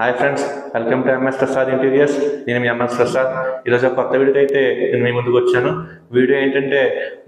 Hi friends welcome to MS Prasad interiors నేను మీ MS Prasad ఈరోజు కొత్త వీడియో అయితే నేను మీ ముందుకు వచ్చాను. వీడియో ఏంటంటే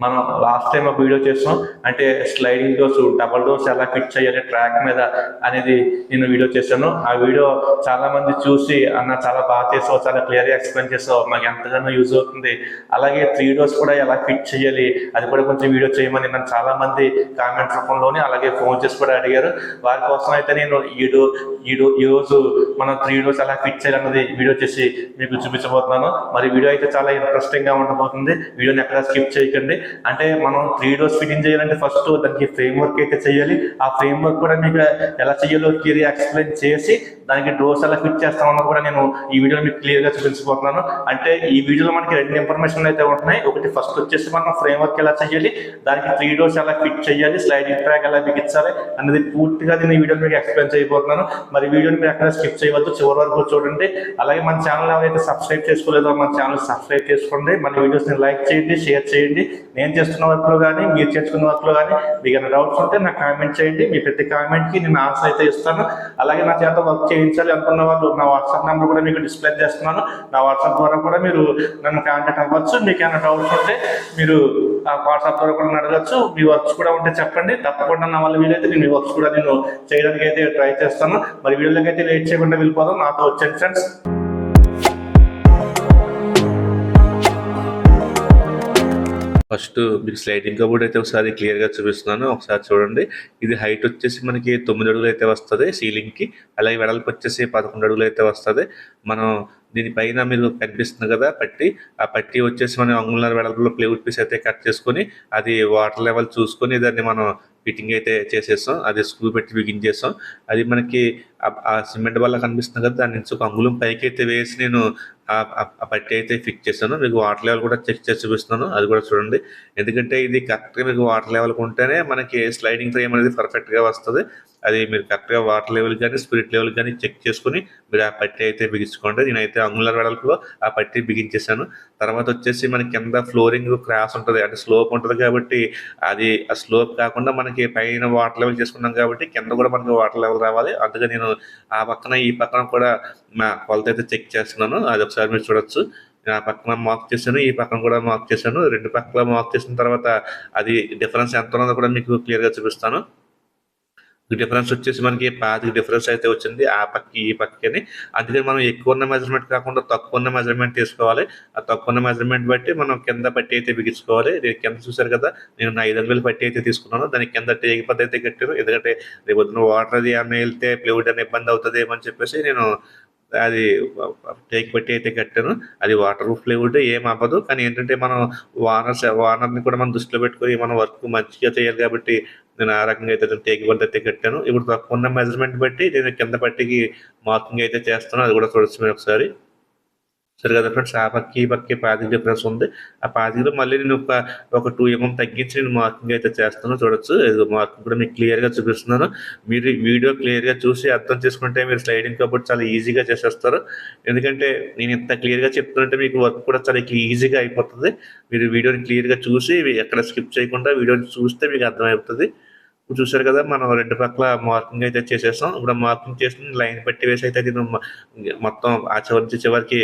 మనం లాస్ట్ టైం ఒక వీడియో చేసాం. అంటే స్లైడింగ్ డోర్స్ డబల్ డోర్స్ ఎలా ఫిట్ చేయాలి ట్రాక్ మీద అనేది నేను వీడియో చేశాను. ఆ వీడియో చాలా మంది చూసి అన్న చాలా బాగా చేసావు చాలా క్లియర్గా ఎక్స్ప్లెయిన్ చేసావు మాకు ఎంతగానో యూజ్ అవుతుంది. అలాగే త్రీ డోర్స్ కూడా ఎలా ఫిట్ చేయాలి అది కూడా కొంచెం వీడియో చేయమని నన్ను చాలా మంది కామెంట్ రూపంలోని అలాగే ఫోన్ చేసి కూడా అడిగారు. వారి కోసం అయితే నేను ఈ డో ఈ డో ఈ రోజు మనం త్రీ డోర్స్ ఎలా ఫిట్ చేయాలన్నది వీడియో చేసి మీకు చూపించబోతున్నాను. మరి వీడియో అయితే చాలా ఇంట్రెస్టింగ్గా ఉండబోతుంది వీడియోని ఎక్కడ స్కిప్ చేయకండి. అంటే మనం త్రీ డోర్స్ ఫిట్టింగ్ చేయాలంటే ఫస్ట్ దానికి ఫ్రేమ్ వర్క్ అయితే చేయాలి. ఆ ఫ్రేమ్ వర్క్ కూడా మీకు ఎలా చేయాలో క్లియర్గా ఎక్స్ప్లెయిన్ చేసి దానికి డోర్స్ ఎలా ఫిట్ చేస్తామన్నది కూడా నేను ఈ వీడియోలో మీకు క్లియర్గా చూపించబోతున్నాను. అంటే ఈ వీడియోలో మనకి రెండు ఇన్ఫర్మేషన్ అయితే ఉంటున్నాయి. ఒకటి ఫస్ట్ వచ్చేసి మనం ఫ్రేమ్ వర్క్ ఎలా చేయాలి దానికి త్రీ డోస్ ఎలా ఫిట్ చేయాలి స్లైడింగ్ ట్రాక్ ఎలా బిగించాలి అనేది పూర్తిగా నేను ఈ వీడియో మీకు ఎక్స్ప్లెయిన్ చేయబోతున్నాను. మరి వీడియోని మీరు ఎక్కడ స్కిప్ చేయవద్దు చివరి వరకు చూడండి. అలాగే మన ఛానల్ ఎవరైతే సబ్స్క్రైబ్ చేసుకోలేదో మన ఛానల్ సబ్స్క్రైబ్ చేసుకోండి. మన వీడియోస్ని లైక్ చేయండి షేర్ చేయండి. నేను చేస్తున్న వర్క్లో కానీ మీరు చేసుకున్న వర్క్లో కానీ మీకు ఏమైనా డౌట్స్ ఉంటే నాకు కామెంట్ చేయండి. మీ ప్రతి కామెంట్కి నేను ఆన్సర్ అయితే ఇస్తాను. అలాగే నా చేత వర్క్ చేయించాలి అనుకున్న వాళ్ళు నా వాట్సాప్ నెంబర్ కూడా మీకు డిస్ప్లే చేస్తున్నాను. నా వాట్సాప్ ద్వారా కూడా మీరు నన్ను కాంటాక్ట్ అవ్వచ్చు. మీకు ఏమైనా డౌట్స్ ఉంటే మీరు ఆ వాట్సాప్ ద్వారా కూడా అడగచ్చు. మీ వర్క్స్ కూడా ఉంటే చెప్పండి. తప్పకుండా నా వల్ల వీలైతే నేను మీ వర్క్స్ కూడా నేను చేయడానికి అయితే ట్రై చేస్తాను. మరి వీడియోలోకి అయితే లేట్ చేయకుండా వెళ్ళిపోదాం. నాతో వచ్చాను ఫ్రెండ్స్. ఫస్ట్ మీకు స్లైడింగ్ కబోర్డ్ అయితే ఒకసారి క్లియర్గా చూపిస్తున్నాను. ఒకసారి చూడండి. ఇది హైట్ వచ్చేసి మనకి తొమ్మిది అడుగులు అయితే వస్తుంది సీలింగ్కి అలాగే వెడల్పు వచ్చేసి పదకొండు అడుగులు అయితే వస్తుంది. మనం దీనిపైన మీరు కనిపిస్తుంది కదా పట్టి. ఆ పట్టి వచ్చేసి మనం అంగుళాల వెడల్పులో ప్లేవుడ్ పీస్ అయితే కట్ చేసుకొని అది వాటర్ లెవెల్ చూసుకొని దాన్ని మనం ఫిట్టింగ్ అయితే చేసేస్తాం. అది స్క్రూ పెట్టి బిగించేస్తాం అది మనకి ఆ- సిమెంట్ వల్ల కనిపిస్తుంది కదా దాని నుంచి ఒక అంగుళం పైకి అయితే వేసి నేను ఆ- పట్టి అయితే ఫిక్స్ చేస్తాను. మీకు వాటర్ లెవెల్ కూడా చెక్ చేసి చూపిస్తున్నాను అది కూడా చూడండి. ఎందుకంటే ఇది కరెక్ట్గా మీకు వాటర్ లెవెల్ ఉంటేనే మనకి స్లైడింగ్ ఫ్రేమ్ అనేది పర్ఫెక్ట్గా వస్తుంది. అది మీరు కరెక్ట్గా వాటర్ లెవెల్ కానీ స్పిరిట్ లెవెల్ కానీ చెక్ చేసుకుని మీరు ఆ పట్టి అయితే బిగించుకోండి. నేనైతే అంగుళర్ వెడల్పులో ఆ పట్టి బిగించేశాను. తర్వాత వచ్చేసి మనకి కింద ఫ్లోరింగ్ క్రాస్ ఉంటుంది. అంటే స్లోప్ ఉంటుంది కాబట్టి అది ఆ స్లోప్ కాకుండా మనకి పైన వాటర్ లెవెల్ చేసుకున్నాం కాబట్టి కింద కూడా మనకి వాటర్ లెవెల్ రావాలి. అందుకే నేను ఆ పక్కన ఈ పక్కన కూడా మా కొలత అయితే చెక్ చేస్తున్నాను. అది ఒకసారి మీరు చూడొచ్చు. నేను ఆ పక్కన మార్క్ చేశాను ఈ పక్కన కూడా మార్క్ చేశాను. రెండు పక్కల మార్క్ చేసిన తర్వాత అది డిఫరెన్స్ ఎంత ఉన్నదో కూడా మీకు క్లియర్గా చూపిస్తాను. డిఫరెన్స్ వచ్చేసి మనకి పాతిక డిఫరెన్స్ అయితే వచ్చింది. ఆ పక్కకి ఈ పక్కని అందుకని మనం ఎక్కువ ఉన్న మెజర్మెంట్ కాకుండా తక్కువ ఉన్న మెజర్మెంట్ తీసుకోవాలి. ఆ తక్కువ ఉన్న మెజర్మెంట్ బట్టి మనం కింద పట్టి అయితే బిగించుకోవాలి. నేను కింద చూశారు కదా నేను నా ఐదు అంగుళాల పట్టి అయితే తీసుకున్నాను. దానికి కింద టేక్ పద్ధతి అయితే కట్టాను ఎందుకంటే రేపు వాటర్ అది అన్న వెళ్తే ప్లేవుడ్ అని ఇబ్బంది అవుతుంది ఏమని చెప్పేసి నేను అది టేక్ పెట్టి అయితే కట్టాను అది వాటర్ ప్రూఫ్ ఫ్లూయిడ్ ఏం అవ్వదు. కానీ ఏంటంటే మనం వానర్స్ వానర్ని కూడా మనం దృష్టిలో పెట్టుకొని మన వర్క్ మంచిగా చేయాలి కాబట్టి నేను ఆ రకంగా అయితే టేక్ పద్ధతి అయితే కట్టాను. ఇప్పుడు తక్కువ ఉన్న మెజర్మెంట్ బట్టి నేను కింద పట్టికి మార్కింగ్ అయితే చేస్తాను. అది కూడా చూడొచ్చు మీరు ఒకసారి. సరే కదా ఫ్రెండ్స్ ఆ పక్కి ఈ పక్కి పాతిక డిఫరెన్స్ ఉంది. ఆ పాతికలో మళ్ళీ నేను ఒక ఒక టూ ఎంఎం తగ్గించి నేను మార్కింగ్ అయితే చేస్తాను. చూడొచ్చు. మార్కింగ్ కూడా మీకు క్లియర్గా చూపిస్తున్నాను. మీరు వీడియో క్లియర్గా చూసి అర్థం చేసుకుంటే మీరు స్లైడింగ్ కాబట్టి చాలా ఈజీగా చేసేస్తారు. ఎందుకంటే నేను ఇంత క్లియర్గా చెప్తుంటే మీకు వర్క్ కూడా చాలా ఈజీగా అయిపోతుంది. మీరు వీడియోని క్లియర్గా చూసి ఎక్కడ స్కిప్ చేయకుండా వీడియోని చూస్తే మీకు అర్థమైపోతుంది. చూసారు కదా మనం రెండు పక్కల మార్కింగ్ అయితే చేసేస్తాం ఇప్పుడు మార్కింగ్ చేసి లైన్ పెట్టి వేసి అయితే నేను మొత్తం ఆ చివరి చివరికి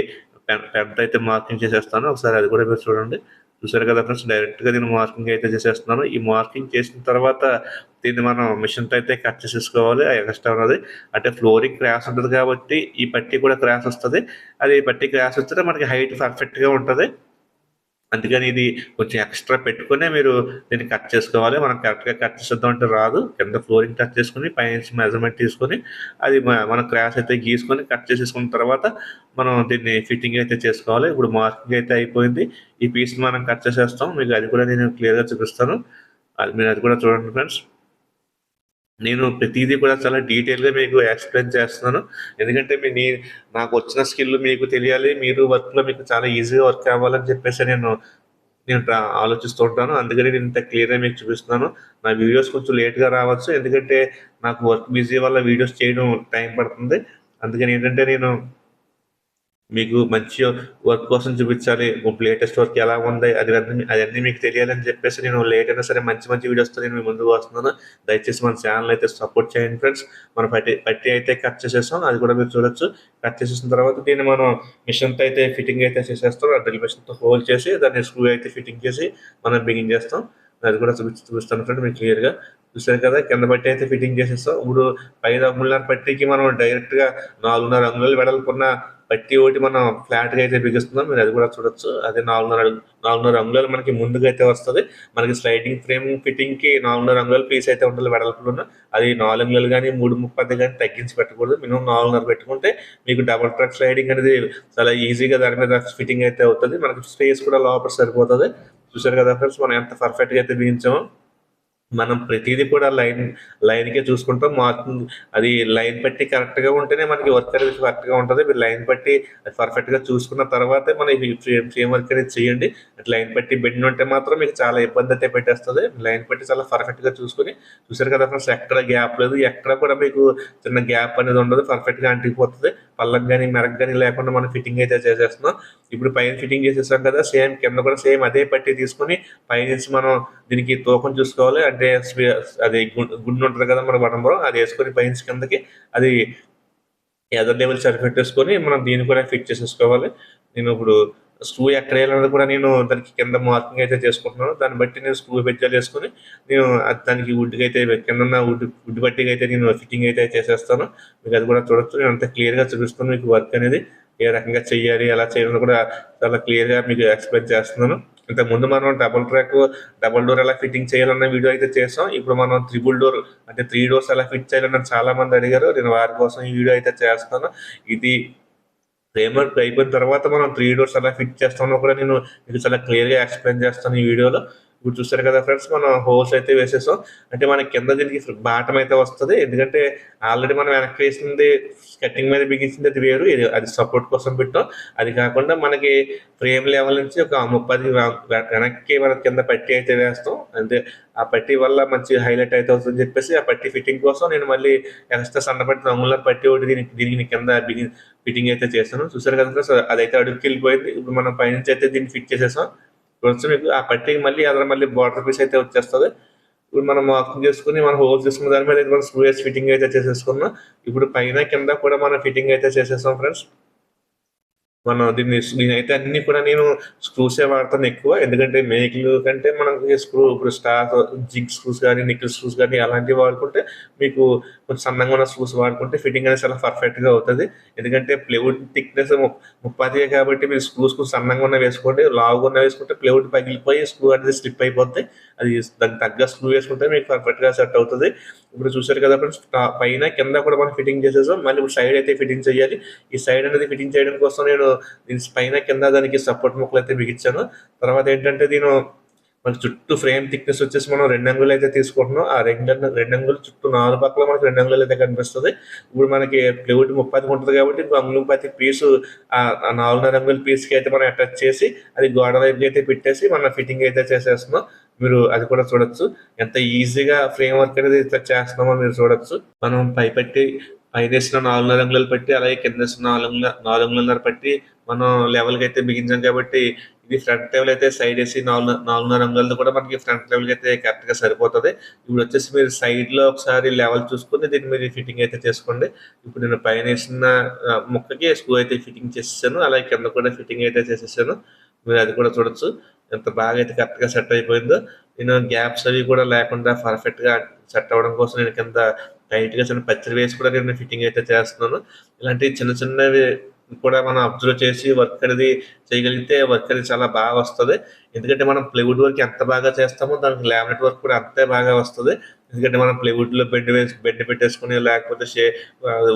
పెద్ద అయితే మార్కింగ్ చేసేస్తాను. ఒకసారి అది కూడా మీరు చూడండి. చూసారు కదా ఫ్రెండ్స్ డైరెక్ట్గా నేను మార్కింగ్ అయితే చేసేస్తున్నాను. ఈ మార్కింగ్ చేసిన తర్వాత దీన్ని మనం మిషన్తో అయితే కట్ చేసేసుకోవాలి. ఎక్స్ట్రా ఉన్నది. అంటే ఫ్లోరింగ్ క్రాస్ ఉంటుంది కాబట్టి ఈ పట్టి కూడా క్రాస్ వస్తుంది. అది ఈ పట్టి క్రాస్ వస్తే మనకి హైట్ పర్ఫెక్ట్గా ఉంటుంది. అందుకని ఇది కొంచెం ఎక్స్ట్రా పెట్టుకునే మీరు దీన్ని కట్ చేసుకోవాలి. మనం కరెక్ట్గా కట్ చేద్దాం అంటే రాదు. కింద ఫ్లోరింగ్ కట్ చేసుకుని పైనుంచి మెజర్మెంట్ తీసుకొని అది మన క్రాస్ అయితే గీసుకొని కట్ చేసేసుకున్న తర్వాత మనం దీన్ని ఫిట్టింగ్ అయితే చేసుకోవాలి. ఇప్పుడు మార్కింగ్ అయితే అయిపోయింది. ఈ పీస్ మనం కట్ చేసేస్తాం. మీకు అది కూడా నేను క్లియర్గా చూపిస్తాను. అది మీరు అది కూడా చూడండి ఫ్రెండ్స్ నేను ప్రతిదీ కూడా చాలా డీటెయిల్గా మీకు ఎక్స్ప్లెయిన్ చేస్తున్నాను. ఎందుకంటే మీ నాకు వచ్చిన స్కిల్ మీకు తెలియాలి మీరు వర్క్లో మీకు చాలా ఈజీగా వర్క్ అవ్వాలని చెప్పేసి నేను నేను ఆలోచిస్తూ ఉంటాను. అందుకని నేను ఇంత క్లియర్గా మీకు చూపిస్తున్నాను. నా వీడియోస్ కొంచెం లేట్గా రావచ్చు. ఎందుకంటే నాకు వర్క్ బిజీ వల్ల వీడియోస్ చేయడం టైం పడుతుంది. అందుకని ఏంటంటే నేను మీకు మంచి వర్క్ కోసం చూపించాలి. లేటెస్ట్ వర్క్ ఎలా ఉంది? అది అన్నీ అవన్నీ మీకు తెలియాలని చెప్పేసి నేను లేట్ అయినా సరే మంచి మంచి వీడియోస్తో నేను మీ ముందుకు వస్తున్నాను. దయచేసి మన ఛానల్ అయితే సపోర్ట్ చేయండి ఫ్రెండ్స్ మనం పట్టి పట్టి అయితే కట్ చేసేస్తాం. అది కూడా మీరు చూడొచ్చు. కట్ చేసేసిన తర్వాత దీన్ని మనం మిషన్తో అయితే ఫిట్టింగ్ అయితే చేసేస్తాం. ఆ డ్రిల్ మిషన్తో హోల్డ్ చేసి దాన్ని స్క్రూ అయితే ఫిట్టింగ్ చేసి మనం బిగిన్ చేస్తాం. అది కూడా చూపి చూపిస్తాను ఫ్రెండ్ మీకు క్లియర్గా చూసారు కదా? కింద పట్టి అయితే ఫిట్టింగ్ చేసేస్తాం. ఇప్పుడు పైన అంగుళాల పట్టీకి మనం డైరెక్ట్గా నాలుగున్నర అంగుళాలు వెడల్పున్న పట్టి ఒకటి మనం ఫ్లాట్గా అయితే బిగిస్తున్నాం మీరు అది కూడా చూడొచ్చు. అదే నాలుగున్నర నాలుగున్నర అంగుళాలు మనకి ముందుగా అయితే వస్తుంది. మనకి స్లైడింగ్ ఫ్రేమ్ ఫిట్టింగ్కి నాలుగున్నర అంగుళాలు పీస్ అయితే ఉండాలి వెడల్పులున్న అది నాలుగు అంగుళాలు కానీ మూడు ముప్పది కానీ తగ్గించి పెట్టకూడదు. మినిమం నాలుగున్నర పెట్టుకుంటే మీకు డబల్ ట్రక్ స్లైడింగ్ అనేది చాలా ఈజీగా దాని మీద ఫిట్టింగ్ అయితే అవుతుంది. మనకి స్పేస్ కూడా లోపల సరిపోతుంది. చూసారు కదా ఫ్రెండ్స్ మనం ఎంత పర్ఫెక్ట్గా అయితే బిగించామో. మనం ప్రతిదీ కూడా లైన్ లైన్కే చూసుకుంటాం. మార్కింగ్ అది లైన్ పట్టి కరెక్ట్గా ఉంటేనే మనకి వర్క్ అనేది కరెక్ట్గా ఉంటుంది. మీరు లైన్ పట్టి అది పర్ఫెక్ట్గా చూసుకున్న తర్వాతే మనం ఫ్రేమ్ ఫ్రేమ్ వర్క్ అనేది చేయండి. అట్లా లైన్ పట్టి బెండ్ ఉంటే మాత్రం మీకు చాలా ఇబ్బంది అయితే పెట్టేస్తుంది. లైన్ పట్టి చాలా పర్ఫెక్ట్గా చూసుకుని చూసారు కదా ఫ్రెండ్స్ ఎక్కడ గ్యాప్ లేదు. ఎక్కడ కూడా మీకు చిన్న గ్యాప్ అనేది ఉండదు. పర్ఫెక్ట్గా అంటికిపోతుంది. పళ్ళకు కానీ మెరగ కానీ లేకుండా మనం ఫిట్టింగ్ అయితే చేసేస్తున్నాం. ఇప్పుడు పైన ఫిట్టింగ్ చేసేసాం కదా సేమ్ కింద కూడా సేమ్ అదే పట్టి తీసుకొని పైనుంచి మనం దీనికి తూకం చూసుకోవాలి. అంటే అది గు- గుండు ఉంటుంది కదా మన వడంబరం అది వేసుకొని పైనుంచి కిందకి అది ఎదర్ లెవెల్ సరిపెట్టేసుకొని మనం దీన్ని కూడా ఫిట్ చేసేసుకోవాలి. నేను ఇప్పుడు స్క్రూ ఎక్కడ వేయాలన్నది కూడా నేను దానికి కింద మార్కింగ్ అయితే చేసుకుంటున్నాను. దాన్ని బట్టి నేను స్క్రూ పెంచాలు వేసుకొని నేను దానికి వుడ్కి అయితే కింద ఉన్న వుడ్ వుడ్ బట్టికి అయితే నేను ఫిట్టింగ్ అయితే చేసేస్తాను. మీకు అది కూడా చూడొచ్చు. నేను అంత క్లియర్గా చూపిస్తాను మీకు వర్క్ అనేది ఏ రకంగా చేయాలి ఎలా చేయాలని కూడా చాలా క్లియర్గా మీకు ఎక్స్ప్లెయిన్ చేస్తున్నాను. ఇంతకు ముందు మనం డబుల్ ట్రాక్ డబుల్ డోర్ ఎలా ఫిట్టింగ్ చేయాలన్న వీడియో అయితే చేసాం. ఇప్పుడు మనం త్రిబుల్ డోర్ అంటే త్రీ డోర్స్ ఎలా ఫిట్ చేయాలని చాలా మంది అడిగారు. నేను వారి కోసం ఈ వీడియో అయితే చేస్తాను. ఇది ఫ్రేమ్వర్క్ అయిపోయిన తర్వాత మనం త్రీ డోర్స్ ఎలా ఫిట్ చేస్తామో కూడా నేను మీకు చాలా క్లియర్గా ఎక్స్ప్లెయిన్ చేస్తాను ఈ వీడియోలో ఇప్పుడు చూసారు కదా ఫ్రెండ్స్ మనం హోల్స్ అయితే వేసేసాం. అంటే మనకి కింద దీనికి బాటం అయితే వస్తుంది. ఎందుకంటే ఆల్రెడీ మనం వెనక్కి వేసింది కటింగ్ మీద బిగించింది అది వేరు. ఇది అది సపోర్ట్ కోసం పెట్టాం. అది కాకుండా మనకి ఫ్రేమ్ లెవెల్ నుంచి ఒక ముప్పది వెనక్కి మనం కింద పట్టి అయితే వేస్తాం. అంటే ఆ పట్టి వల్ల మంచి హైలైట్ అయితే అవుతుందని చెప్పేసి ఆ పట్టి ఫిట్టింగ్ కోసం నేను మళ్ళీ ఎక్స్ట్రా సన్నపట్టి రంగుల పట్టి ఒకటి దీనికి దీనికి కింద బిగి ఫిట్టింగ్ అయితే చేస్తాను చూసారు కదా ఫ్రెండ్స్ అదైతే అడుగుకి వెళ్ళిపోయింది. ఇప్పుడు మనం పైనుంచి అయితే దీన్ని ఫిట్ చేసేసాం. వచ్చి మీకు ఆ పట్టికి మళ్ళీ అదన మళ్ళీ బార్డర్ పీస్ అయితే వచ్చేస్తుంది. ఇప్పుడు మనం మార్కింగ్ చేసుకుని మనం హోల్స్ చేసుకున్న దాని మీద మనం స్క్రూ ఫిట్టింగ్ అయితే చేసేసుకున్నాం. ఇప్పుడు పైన కింద కూడా మనం ఫిట్టింగ్ అయితే చేసేసాం ఫ్రెండ్స్ మనం దీన్ని నేనైతే అన్ని కూడా నేను స్క్రూసే వాడతాను ఎక్కువ. ఎందుకంటే మేకులు కంటే మనకి స్క్రూ ఇప్పుడు స్టార్ జిగ్ స్క్రూస్ కానీ నికిల్ స్క్రూస్ కానీ అలాంటివి వాడుకుంటే మీకు కొంచెం సన్నంగా ఉన్న స్క్రూస్ వాడుకుంటే ఫిట్టింగ్ అనేది చాలా పర్ఫెక్ట్గా అవుతుంది. ఎందుకంటే ప్లేవుడ్ థిక్నెస్ ముప్పాతిగా కాబట్టి మీరు స్క్రూస్ కొంచెం సన్నంగా ఉన్న వేసుకోండి. లావుగా ఉన్న వేసుకుంటే ప్లేవుడ్ పగిలిపోయి స్క్రూ అనేది స్లిప్ అయిపోతే అది దానికి తగ్గ స్క్రూ వేసుకుంటే మీకు పర్ఫెక్ట్గా సెట్ అవుతుంది. ఇప్పుడు చూసారు కదా పైన కింద కూడా మనం ఫిట్టింగ్ చేసేసాం. మళ్ళీ ఇప్పుడు సైడ్ అయితే ఫిట్టింగ్ చేయాలి. ఈ సైడ్ అనేది ఫిట్టింగ్ చేయడం కోసం నేను దీని పైన కింద దానికి సపోర్ట్ ముక్కలు అయితే బిగించాను. తర్వాత ఏంటంటే నేను మనకి చుట్టూ ఫ్రేమ్ థిక్నెస్ వచ్చేసి మనం రెండు అంగులు అయితే తీసుకుంటున్నాం. ఆ రెండు రెండు అంగులు చుట్టూ నాలుగు పక్కల మనకి రెండు అంగులు అయితే కనిపిస్తుంది. ఇప్పుడు మనకి ప్లేవుడ్ ముప్పై ఉంటుంది కాబట్టి ఇంకో అంగులు ప్రతి పీసు ఆ నాలుగున్నర అంగుల పీస్కి అయితే మనం అటాచ్ చేసి అది గోడ వైపు అయితే పెట్టేసి మనం ఫిట్టింగ్ అయితే చేసేస్తున్నాం. మీరు అది కూడా చూడొచ్చు. ఎంత ఈజీగా ఫ్రేమ్ వర్క్ అనేది చేస్తున్నామో మీరు చూడొచ్చు. మనం పైపెట్టి పైన నాలుగున్నర అంగుళాలు పెట్టి అలాగే కింద నాలుగు నాలుగు అంగుళన్నర పెట్టి మనం లెవెల్కి అయితే బిగించాం కాబట్టి ఇది ఫ్రంట్ లెవెల్ అయితే సైడ్ వేసి నాలుగు నాలుగున్నర అంగుళాలు కూడా మనకి ఫ్రంట్ లెవెల్కి అయితే కరెక్ట్గా సరిపోతుంది. ఇప్పుడు వచ్చేసి మీరు సైడ్లో ఒకసారి లెవెల్ చూసుకుని దీన్ని మీరు ఫిట్టింగ్ అయితే చేసుకోండి. ఇప్పుడు నేను పైన వేసిన ముక్కకి స్క్రూ అయితే ఫిట్టింగ్ చేసేసాను. అలాగే కింద కూడా ఫిట్టింగ్ అయితే చేసేసాను. మీరు అది కూడా చూడొచ్చు. ఎంత బాగా అయితే కరెక్ట్గా సెట్ అయిపోయిందో. నేను గ్యాప్స్ అవి కూడా లేకుండా పర్ఫెక్ట్గా సెట్ అవ్వడం కోసం నేను కింద టైట్గా చిన్న పచ్చడి వేసి కూడా నేను ఫిట్టింగ్ అయితే చేస్తున్నాను. ఇలాంటి చిన్న చిన్నవి కూడా మనం అబ్జర్వ్ చేసి వర్క్ అనేది చేయగలిగితే వర్క్ అనేది చాలా బాగా వస్తుంది. ఎందుకంటే మనం ప్లైవుడ్ వర్క్ ఎంత బాగా చేస్తామో దానికి లామినేట్ వర్క్ కూడా అంతే బాగా వస్తుంది. ఎందుకంటే మనం ప్లేవుడ్లో బెడ్ వేసి బెడ్ పెట్టేసుకుని లేకపోతే షే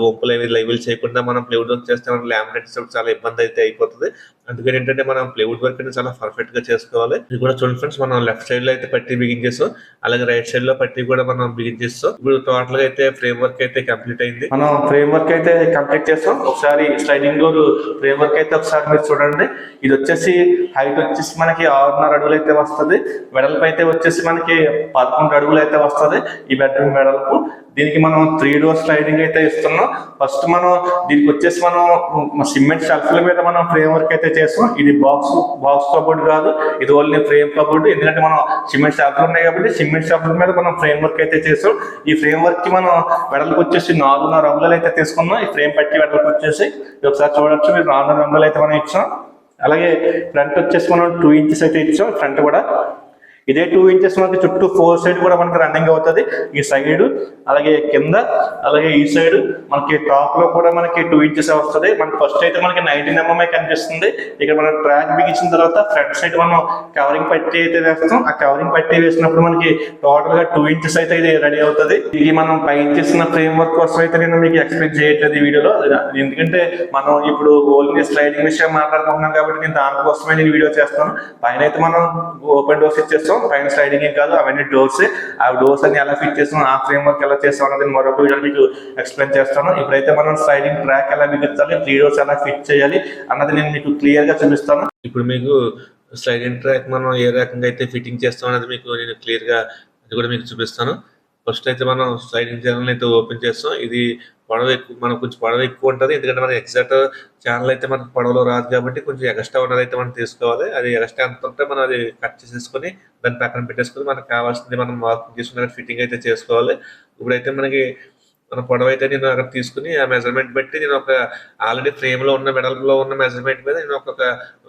వంపులు అవి లైబుల్ చేయకుండా మనం ప్లైవుడ్ వర్క్ చేస్తే మనం లామినేట్ చాలా ఇబ్బంది అయితే అయిపోతుంది. అందుకని ఏంటంటే మనం ప్లైవుడ్ వర్క్ అనేది చాలా పర్ఫెక్ట్గా చేసుకోవాలి. ఇది కూడా చూడండి ఫ్రెండ్స్ మనం లెఫ్ట్ సైడ్లో అయితే పట్టి బిగిన్ చేస్తాం అలాగే రైట్ సైడ్లో పట్టి కూడా మనం బిగిన్ చేస్తాం ఇప్పుడు టోటల్గా అయితే ఫ్రేమ్ వర్క్ అయితే కంప్లీట్ అయింది. మనం ఫ్రేమ్ వర్క్ అయితే కంప్లీట్ చేస్తాం ఒకసారి స్లైడింగ్ డోర్ ఫ్రేమ్ వర్క్ అయితే ఒకసారి మీరు చూడండి. ఇది వచ్చేసి హైట్ వచ్చేసి మనకి ఆరున్నర అడుగులు అయితే వస్తుంది. వెడల్పు అయితే వచ్చేసి మనకి పదకొండు అడుగులు అయితే వస్తుంది. ఈ బెడ్రూమ్ వెడల్పు దీనికి మనం త్రీ డోర్ స్లైడింగ్ అయితే ఇస్తున్నాం. ఫస్ట్ మనం దీనికి వచ్చేసి మనం సిమెంట్ షెల్ఫ్ల మీద మనం ఫ్రేమ్ వర్క్ అయితే చేస్తాం ఇది బాక్స్ బాక్స్ కబోర్డ్ కాదు ఇది ఓన్లీ ఫ్రేమ్ కబోర్డ్ ఎందుకంటే మనం సిమెంట్ షెల్ఫ్లు ఉన్నాయి కాబట్టి సిమెంట్ షెల్ఫ్ల మీద మనం ఫ్రేమ్ వర్క్ అయితే చేస్తాం ఈ ఫ్రేమ్ వర్క్కి మనం వెడల్పు వచ్చేసి నాలుగున్నర రంగులు అయితే తీసుకున్నాం. ఈ ఫ్రేమ్ పట్టి వెడల్పు వచ్చేసి ఒకసారి చూడొచ్చు. మీరు నాలుగున్నర రంగులు అయితే మనం ఇచ్చాం. అలాగే ఫ్రంట్ వచ్చేసి మనం టూ ఇంచెస్ అయితే ఇచ్చాం. ఫ్రంట్ కూడా ఇదే టూ ఇంచెస్ మనకి చుట్టూ ఫోర్ సైడ్ కూడా మనకి రన్నింగ్ అవుతుంది. ఈ సైడ్ అలాగే కింద అలాగే ఈ సైడ్ మనకి టాప్లో కూడా మనకి టూ ఇంచెస్ వస్తుంది. మనకి ఫస్ట్ అయితే మనకి నైన్టీన్ ఎంఎంఐ కనిపిస్తుంది. ఇక్కడ మనం ట్రాక్ బిగించిన తర్వాత ఫ్రంట్ సైడ్ మనం కవరింగ్ పట్టి అయితే వేస్తాం. ఆ కవరింగ్ పట్టి వేసినప్పుడు మనకి టోటల్గా టూ ఇంచెస్ అయితే ఇది రెడీ అవుతుంది. ఇది మనం పైన చేసిన ఫ్రేమ్ వర్క్ కోసం అయితే నేను మీకు ఎక్స్ప్లెయిన్ చేయట్లేదు ఈ వీడియోలో. ఎందుకంటే మనం ఇప్పుడు ఓన్లీ స్లైడింగ్ విషయం మాట్లాడుకుంటున్నాం కాబట్టి నేను దానికోసమే నేను వీడియో చేస్తాను పైన అయితే మనం ఓపెన్ డోర్స్ ఇచ్చేస్తాం పైన స్లైడింగ్ ఏం కాదు అవన్నీ డోర్స్ ఆ డోర్స్ అన్ని ఎలా ఫిట్ చేస్తాం ఆ ఫ్రేమ్ వర్క్ ఎలా చేస్తాం అన్నది మరొక వీడియో మీకు ఎక్స్ప్లెయిన్ చేస్తాను. ఇప్పుడైతే మనం స్లైడింగ్ ట్రాక్ ఎలా బిగించాలి త్రీ డోర్స్ ఎలా ఫిట్ చేయాలి అన్నది నేను మీకు క్లియర్గా చూపిస్తాను. ఇప్పుడు మీకు స్లైడింగ్ ట్రాక్ మనం ఏ రకంగా అయితే ఫిట్టింగ్ చేస్తాం అనేది మీకు నేను క్లియర్గా అది కూడా మీకు చూపిస్తాను. ఫస్ట్ అయితే మనం స్లైడింగ్ ఛానల్ అయితే ఓపెన్ చేస్తాం. ఇది పొడవ ఎక్కువ మనకు కొంచెం పొడవ ఎక్కువ ఉంటుంది. ఎందుకంటే మనకి ఎగ్జాక్ట్ ఛానల్ అయితే మనకు పొడవలో రాదు కాబట్టి కొంచెం ఎక్స్ట్రా ఉన్నది అయితే మనం తీసుకోవాలి. అది ఎగస్ట్రా ఎంత ఉంటే మనం అది కట్ చేసేసుకొని దాన్ని పక్కన పెట్టేసుకొని మనకు కావాల్సింది మనం మార్క్ తీసుకున్న ఫిట్టింగ్ అయితే చేసుకోవాలి. ఇప్పుడైతే మనకి మన పొడవు అయితే నేను అక్కడ తీసుకుని ఆ మెజర్మెంట్ బట్టి నేను ఒక ఆల్రెడీ ఫ్రేమ్లో ఉన్న మెడల్లో ఉన్న మెజర్మెంట్ మీద నేను ఒక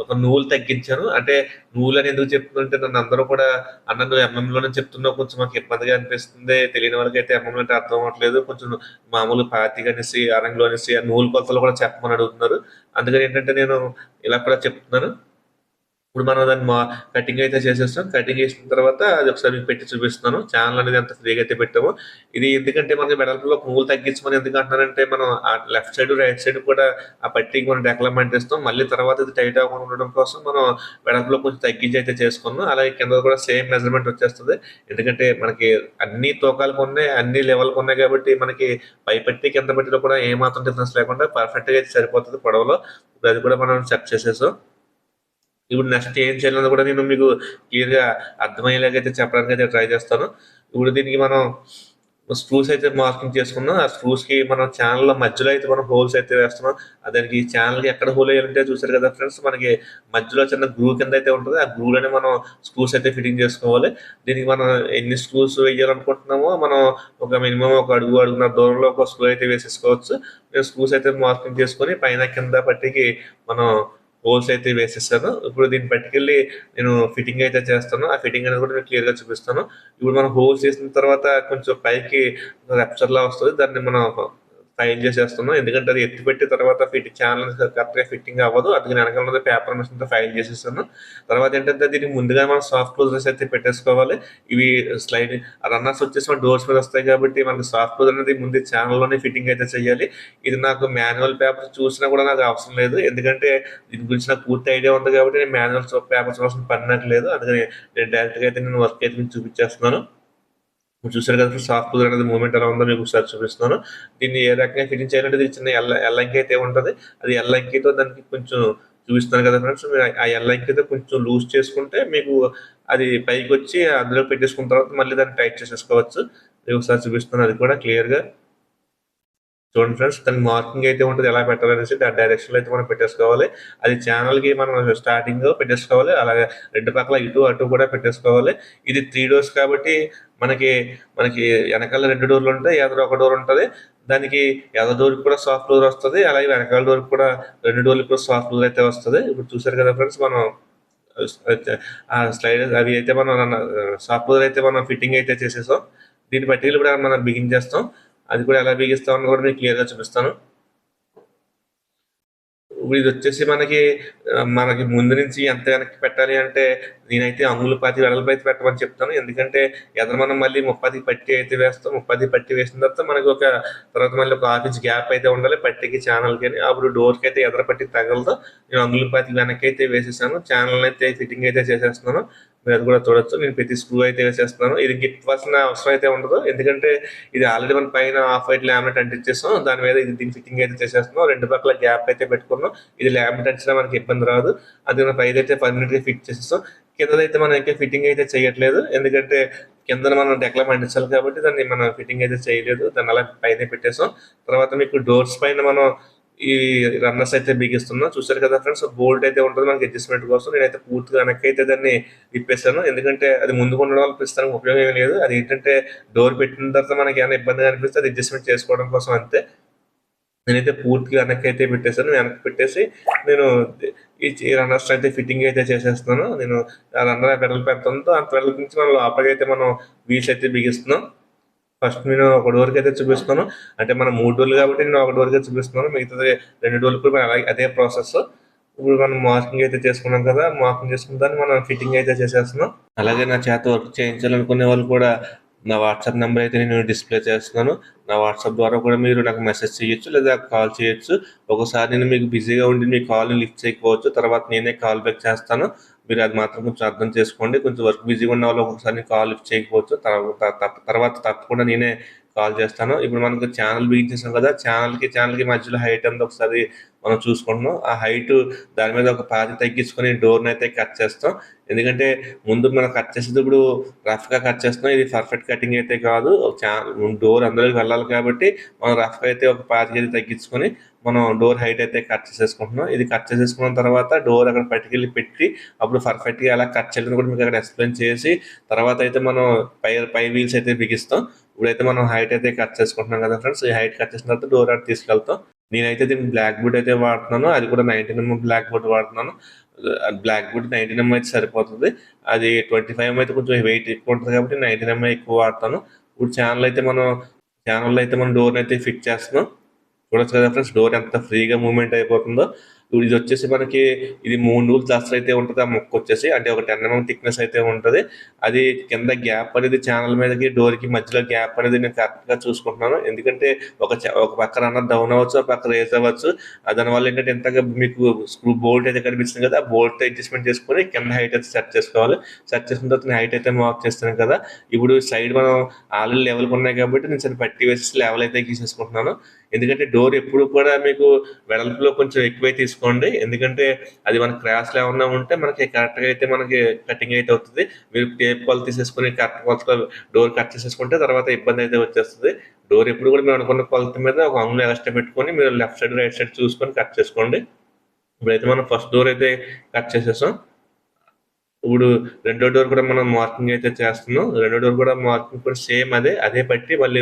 ఒక నూలు తగ్గించాను. అంటే నూలు అని ఎందుకు చెప్తుందంటే నన్ను అందరూ కూడా అన్న నువ్వు ఎంఎంలోనే చెప్తున్నావు కొంచెం మాకు ఇబ్బందిగా అనిపిస్తుంది. తెలియని వాళ్ళకి అయితే ఎంఎంలో అంటే అర్థం అవ్వట్లేదు. కొంచెం మామూలు పాతిక అనేసి అరంగులో అనేసి ఆ నూలు కొలతలు కూడా చెప్పమని అడుగుతున్నారు. అందుకని ఏంటంటే నేను ఇలా కూడా చెప్తున్నాను. ఇప్పుడు మనం దాన్ని మా కటింగ్ అయితే చేసేస్తాం. కటింగ్ చేసిన తర్వాత అది ఒకసారి మీకు పెట్టి చూపిస్తున్నాను. ఛానల్ అనేది అంత ఫ్రీగా అయితే పెట్టాము. ఇది ఎందుకంటే మనకి మెడల్లో పువ్వులు తగ్గించమని ఎందుకు అంటున్నారంటే మనం లెఫ్ట్ సైడ్ రైట్ సైడ్ కూడా ఆ పట్టికి మనం డెక్లమెంట్ ఇస్తాం మళ్ళీ తర్వాత ఇది టైట్ అవ్వకుండా ఉండడం కోసం మనం మెడల్లో కొంచెం తగ్గించి అయితే చేసుకున్నాం. అలాగే కింద కూడా సేమ్ మెజర్మెంట్ వచ్చేస్తుంది. ఎందుకంటే మనకి అన్ని తూకాలకు ఉన్నాయి అన్ని లెవెల్కి ఉన్నాయి కాబట్టి మనకి పై పట్టి కింద పట్టిలో కూడా ఏమాత్రం డిఫరెన్స్ లేకుండా పర్ఫెక్ట్గా అయితే సరిపోతుంది పొడవలో. అది కూడా మనం చెక్ చేసేసాం. ఇప్పుడు నెక్స్ట్ ఏం చేయాలన్నది కూడా నేను మీకు క్లియర్గా అర్థమయ్యేలాగా అయితే చెప్పడానికి అయితే ట్రై చేస్తాను. ఇప్పుడు దీనికి మనం స్క్రూస్ అయితే మార్కింగ్ చేసుకున్నాం ఆ స్క్రూస్కి మనం ఛానల్లో మధ్యలో అయితే మనం హోల్స్ అయితే వేస్తున్నాం. దానికి ఛానల్కి ఎక్కడ హోల్ వేయాలంటే చూసారు కదా ఫ్రెండ్స్ మనకి మధ్యలో చిన్న గ్రూ కింద అయితే ఉంటుంది. ఆ గ్రూలోనే మనం స్క్రూస్ అయితే ఫిట్టింగ్ చేసుకోవాలి. దీనికి మనం ఎన్ని స్క్రూస్ వేయాలనుకుంటున్నామో మనం ఒక మినిమం ఒక అడుగు అడుగున్న దూరంలో ఒక స్క్రూ అయితే వేసేసుకోవచ్చు. మేము స్క్రూస్ అయితే మార్కింగ్ చేసుకొని పైన కింద పట్టికి మనం హోల్స్ అయితే వేసేస్తాను ఇప్పుడు దీన్ని పట్టుకెళ్ళి నేను ఫిట్టింగ్ అయితే చేస్తాను. ఆ ఫిట్టింగ్ అనేది కూడా నేను క్లియర్గా చూపిస్తాను. ఇప్పుడు మనం హోల్స్ చేసిన తర్వాత కొంచెం పైకి రెప్చర్ లా వస్తుంది. దాన్ని మనం ఫైల్ చేసేస్తున్నాం ఎందుకంటే అది ఎత్తి పెట్టిన తర్వాత ఫిట్ ఛానల్ కరెక్ట్గా ఫిట్టింగ్ అవ్వదు అందుకని వెనకాల పేపర్ మిషన్తో ఫైల్ చేసేస్తాను. తర్వాత ఏంటంటే దీనికి ముందుగా మనం సాఫ్ట్ క్లోజర్స్ అయితే పెట్టేసుకోవాలి. ఇవి స్లైడ్ రన్నర్స్ వచ్చేసి మన డోర్స్ మీద వస్తాయి కాబట్టి మనకి సాఫ్ట్ క్లోజర్ అనేది ముందు ఛానల్లోనే ఫిట్టింగ్ అయితే చేయాలి. ఇది నాకు మాన్యువల్ పేపర్ చూసినా కూడా నాకు అవసరం లేదు. ఎందుకంటే దీని గురించి నాకు పూర్తి ఐడియా ఉంది కాబట్టి నేను మాన్యువల్ పేపర్ చూసిన పని నాకు లేదు. అందుకని నేను డైరెక్ట్గా అయితే నేను వర్క్ అయితే చూపించేస్తున్నాను. చూసారు కదా సాఫ్ట్ క్లోజర్ అనేది మూమెంట్ ఎలా ఉందో మీకు ఒకసారి చూపిస్తున్నాను. దీన్ని ఏ రకంగా ఫిట్టింగ్ చేయాలంటే ఇది చిన్న ఎల్ల ఎల్లంకి అయితే ఉంటుంది. అది ఎల్లంకితో దానికి కొంచెం చూపిస్తున్నాను కదా ఫ్రెండ్స్ మీరు ఆ ఎల్లంకితో కొంచెం లూజ్ చేసుకుంటే మీకు అది పైకి వచ్చి అందులో పెట్టేసుకున్న తర్వాత మళ్ళీ దాన్ని టైట్ చేసేసుకోవచ్చు. ఒకసారి చూపిస్తున్నాను అది కూడా క్లియర్గా. చూడండి ఫ్రెండ్స్ దాని మార్కింగ్ అయితే ఉంటుంది. ఎలా పెట్టాలనేసి దాని డైరెక్షన్లో అయితే మనం పెట్టేసుకోవాలి. అది ఛానల్కి మనం స్టార్టింగ్ పెట్టేసుకోవాలి. అలాగే రెండు పక్కల ఇటు అటు కూడా పెట్టేసుకోవాలి. ఇది త్రీ డోర్స్ కాబట్టి మనకి మనకి వెనకాల రెండు డోర్లు ఉంటాయి. ఎదురు ఒక డోర్ ఉంటుంది. దానికి ఎదర డోర్ కూడా సాఫ్ట్ డోర్ వస్తుంది. అలాగే వెనకాల డోర్కి కూడా రెండు డోర్లు కూడా సాఫ్ట్ డోర్ అయితే వస్తుంది. ఇప్పుడు చూసారు కదా ఫ్రెండ్స్ మనం ఆ స్లైడ్ అవి అయితే మనం సాఫ్ట్ డోర్ అయితే మనం ఫిట్టింగ్ అయితే చేసేసాం. దీన్ని బట్టి ఇప్పుడు మనం బిగిన్ చేస్తాం. అది కూడా ఎలా బిగిస్తామని కూడా నేను క్లియర్గా చూపిస్తాను. ఇప్పుడు ఇది వచ్చేసి మనకి మనకి ముందు నుంచి ఎంత వెనక్కి పెట్టాలి అంటే నేనైతే అంగులు పాతి వెడల్పు అయితే పెట్టమని చెప్తాను. ఎందుకంటే ఎదురు మనం మళ్ళీ ముప్పది పట్టి అయితే వేస్తాం. ముప్పది పట్టి వేసిన తర్వాత మనకి ఒక తర్వాత మళ్ళీ ఒక ఆఫీస్ గ్యాప్ అయితే ఉండాలి. పట్టికి ఛానల్కి అని. అప్పుడు డోర్కి అయితే ఎదర పట్టి తగలదు. నేను అంగులు పాతి వెనక్కి అయితే వేసేసాను. ఛానల్ అయితే ఫిట్టింగ్ అయితే చేసేస్తున్నాను. మీరు అది కూడా చూడొచ్చు. నేను ప్రతి స్క్రూ అయితే వేసేస్తున్నాను. ఇది గిట్వాల్సిన అవసరం అయితే ఉండదు. ఎందుకంటే ఇది ఆల్రెడీ మన పైన ఆఫ్ వైట్ ల్యామినేట్ అంటించేస్తాం దాని మీద ఇది దీని ఫిట్టింగ్ అయితే చేసేస్తున్నాం. రెండు పక్కల గ్యాప్ అయితే పెట్టుకున్నాం. ఇది ల్యామినేట్ అంటించినా మనకి ఇబ్బంది రాదు. అది మన పైన అయితే పర్మనెంట్ ఫిట్ చేసేస్తాం కింద అయితే మనం ఇంకా ఫిట్టింగ్ అయితే చేయట్లేదు. ఎందుకంటే కింద మనం డెక్లం అంటించాలి కాబట్టి దాన్ని మనం ఫిట్టింగ్ అయితే చేయలేదు. దాన్ని అలా పైన పెట్టేసాం. తర్వాత మీకు డోర్స్ పైన మనం ఈ రన్నర్స్ అయితే బిగిస్తున్నా. చూసారు కదా ఫ్రెండ్స్ బోల్ట్ అయితే ఉంటుంది. మనకి అడ్జస్ట్మెంట్ కోసం నేనైతే పూర్తిగా వెనక్కి అయితే దాన్ని విప్పేసాను ఎందుకంటే అది ముందుకు ఉండడం వల్ల ప్రస్తుతానికి ఉపయోగం ఏమీ లేదు. అది ఏంటంటే డోర్ పెట్టిన తర్వాత మనకి ఏమైనా ఇబ్బందిగా అనిపిస్తే అది అడ్జస్ట్మెంట్ చేసుకోవడం కోసం అంతే. నేనైతే పూర్తిగా వెనక్కి అయితే పెట్టేసాను వెనక్కి పెట్టేసి నేను ఈ రన్నర్స్ అయితే ఫిట్టింగ్ అయితే చేసేస్తున్నాను. నేను ఆ రన్నర్ వెడల్పు పెడుతుందో ఆ అంత నుంచి మనం లోపలికి అయితే మనం వీల్స్ అయితే బిగిస్తున్నాం. ఫస్ట్ నేను ఒక డోర్కి అయితే చూపిస్తున్నాను. అంటే మనం మూడు డోర్లు కాబట్టి నేను ఒక డోర్కి చూపిస్తున్నాను. మిగతాది రెండు డోర్లు కూడా మనం అలాగే అదే ప్రాసెస్ ఇప్పుడు మనం మార్కింగ్ అయితే చేసుకున్నాం కదా మార్కింగ్ చేసుకున్న దాన్ని మనం ఫిట్టింగ్ అయితే చేసేస్తున్నాం. అలాగే నా చేత వర్క్ చేయించాలనుకునే వాళ్ళు కూడా నా వాట్సాప్ నెంబర్ అయితే నేను డిస్ప్లే చేస్తున్నాను. నా వాట్సాప్ ద్వారా కూడా మీరు నాకు మెసేజ్ చేయొచ్చు లేదా కాల్ చేయొచ్చు. ఒకసారి నేను మీకు బిజీగా ఉండి మీ కాల్ లిఫ్ట్ చేయకపోవచ్చు. తర్వాత నేనే కాల్ బ్యాక్ చేస్తాను. మీరు అది మాత్రం కొంచెం అర్థం చేసుకోండి. కొంచెం వర్క్ బిజీగా ఉన్న వాళ్ళు ఒకసారి కాల్ లిఫ్ట్ చేయకపోవచ్చు. తర్వాత తప్ప- తర్వాత తప్పకుండా నేనే కాల్ చేస్తాను. ఇప్పుడు మనకు ఛానల్ బిగించేసాం కదా ఛానల్కి ఛానల్కి మధ్యలో హైట్ అంతా ఒకసారి మనం చూసుకుంటున్నాం. ఆ హైట్ దాని మీద ఒక పాతి తగ్గించుకొని డోర్ని అయితే కట్ చేస్తాం. ఎందుకంటే ముందు మనం కట్ చేసేది ఇప్పుడు రఫ్గా కట్ చేస్తున్నాం. ఇది పర్ఫెక్ట్ కటింగ్ అయితే కాదు. డోర్ అందులోకి వెళ్ళాలి కాబట్టి మనం రఫ్గా అయితే ఒక పాతికి అయితే తగ్గించుకొని మనం డోర్ హైట్ అయితే కట్ చేసేసుకుంటున్నాం. ఇది కట్ చేసేసుకున్న తర్వాత డోర్ అక్కడ పట్టుకెళ్ళి పెట్టి అప్పుడు పర్ఫెక్ట్గా ఎలా కట్ చేయాలని కూడా మీకు అక్కడ ఎక్స్ప్లెయిన్ చేసి తర్వాత అయితే మనం పై పై వీల్స్ అయితే బిగిస్తాం. ఇప్పుడైతే మనం హైట్ అయితే కట్ చేసుకుంటున్నాం కదా ఫ్రెండ్స్ ఈ హైట్ కట్ చేసిన తర్వాత డోర్ అటు తీసుకెళ్తాం. నేనైతే దీన్ని బ్లాక్ బోర్డ్ అయితే వాడుతున్నాను. అది కూడా నైన్టీన్ ఎంఎం బ్లాక్ బోర్డ్ వాడుతున్నాను. బ్లాక్ బోర్డ్ నైన్టీన్ ఎంఐ అయితే సరిపోతుంది. అది ట్వంటీ ఫైవ్ అయితే కొంచెం వెయిట్ ఎక్కువ ఉంటుంది కాబట్టి నైన్టీన్ ఎంఐ ఎక్కువ వాడతాను. ఇప్పుడు ఛానల్ అయితే మనం ఛానల్లో అయితే మనం డోర్ అయితే ఫిట్ చేస్తున్నాం. చూడొచ్చు కదా ఫ్రెండ్స్ డోర్ ఎంత ఫ్రీగా మూవ్మెంట్ అయిపోతుందో. ఇది వచ్చేసి మనకి ఇది మూడు రోజులు దసరా అయితే ఉంటుంది ఆ ముక్క వచ్చేసి. అంటే ఒక టెన్ ఎంఎం థిక్నెస్ అయితే ఉంటుంది. అది కింద గ్యాప్ అనేది ఛానల్ మీదకి డోర్కి మధ్యలో గ్యాప్ అనేది నేను కరెక్ట్గా చూసుకుంటున్నాను. ఎందుకంటే ఒక చ- ఒక పక్క రన్నర్ డౌన్ అవ్వచ్చు ఒక పక్క రేజ్ అవ్వచ్చు. దానివల్ల ఏంటంటే ఎంతగా మీకు స్క్రూ బోల్ట్ అయితే కనిపిస్తుంది కదా ఆ బోల్ట్ అడ్జస్ట్మెంట్ చేసుకొని కింద హైట్ అయితే సెట్ చేసుకోవాలి. సెట్ చేసిన తర్వాత నేను హైట్ అయితే మార్క్ చేస్తాను కదా. ఇప్పుడు సైడ్ మనం ఆల్రెడీ లెవెల్కి ఉన్నాయి కాబట్టి నేను సరే పట్టి వేసేసి లెవెల్ అయితే గీసేసుకుంటున్నాను. ఎందుకంటే డోర్ ఎప్పుడు కూడా మీకు వెడల్పులో కొంచెం ఎక్కువే తీసుకోండి. ఎందుకంటే అది మన క్రాస్లో ఏమన్నా ఉంటే మనకి కరెక్ట్గా అయితే మనకి కటింగ్ అయితే అవుతుంది. మీరు టేప్ కాల్ తీసేసుకుని కరెక్ట్ కొలతలో డోర్ కట్ చేసేసుకుంటే తర్వాత ఇబ్బంది అయితే వచ్చేస్తుంది. డోర్ ఎప్పుడు కూడా మీరు అనుకున్న కొలత మీద ఒక అంగులు ఎక్స్ట్రా పెట్టుకొని మీరు లెఫ్ట్ సైడ్ రైట్ సైడ్ చూసుకొని కట్ చేసుకోండి. ఇప్పుడైతే మనం ఫస్ట్ డోర్ అయితే కట్ చేసేసాం. ఇప్పుడు రెండో డోర్ కూడా మనం మార్కింగ్ అయితే చేస్తున్నాం. రెండో డోర్ కూడా మార్కింగ్ కూడా సేమ్ అదే. అదే పట్టి మళ్ళీ